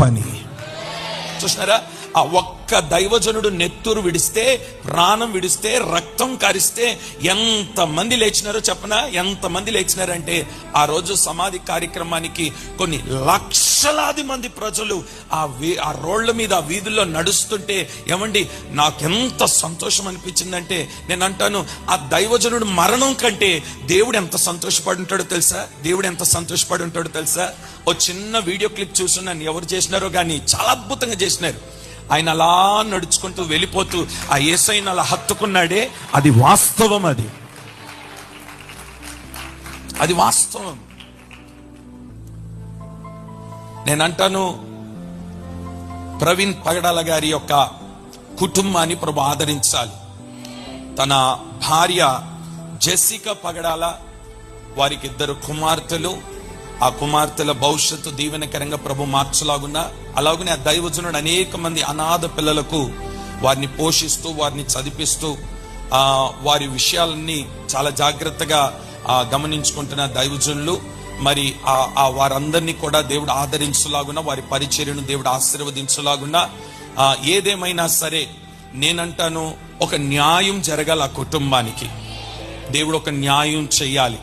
పని. చూసినారా? ఆ ఒక్క దైవజనుడు నెత్తురు విడిస్తే ప్రాణం విడిస్తే రక్తం కారిస్తే ఎంత మంది లేచినారో చెప్పనా? ఎంత మంది లేచినారంటే ఆ రోజు సమాధి కార్యక్రమానికి కొన్ని లక్ష లక్షలాది మంది ప్రజలు ఆ వీ ఆ రోడ్ల మీద ఆ వీధుల్లో నడుస్తుంటే ఏమండి నాకెంత సంతోషం అనిపించిందంటే నేను అంటాను ఆ దైవజనుడు మరణం కంటే దేవుడు ఎంత సంతోషపడి ఉంటాడో తెలుసా? దేవుడు ఎంత సంతోషపడి ఉంటాడో తెలుసా? ఓ చిన్న వీడియో క్లిప్ చూస్తున్నాను ఎవరు చేసినారో కానీ చాలా అద్భుతంగా చేసినారు. ఆయన అలా నడుచుకుంటూ వెళ్ళిపోతూ ఆ ఏసైన అలా హత్తుకున్నాడే అది వాస్తవం అది. అది వాస్తవం. నేను అంటాను ప్రవీణ్ పగడాల గారి యొక్క కుటుంబాన్ని ప్రభు ఆదరించాలి. తన భార్య జెసిక పగడాల వారికి ఇద్దరు కుమార్తెలు ఆ కుమార్తెల భవిష్యత్తు దీవెనకరంగా ప్రభు మార్చలాగున్నా అలాగనే ఆ దైవజనుడు అనేక మంది అనాథ పిల్లలకు వారిని పోషిస్తూ వారిని చదివిస్తూ ఆ వారి విషయాలన్నీ చాలా జాగ్రత్తగా గమనించుకుంటున్న దైవజనులు. మరి ఆ వారందరినీ కూడా దేవుడు ఆదరించులాగున వారి పరిచర్యను దేవుడు ఆశీర్వదించులాగున ఏదేమైనా సరే నేనంటాను ఒక న్యాయం జరగాలి ఆ కుటుంబానికి. దేవుడు ఒక న్యాయం చెయ్యాలి.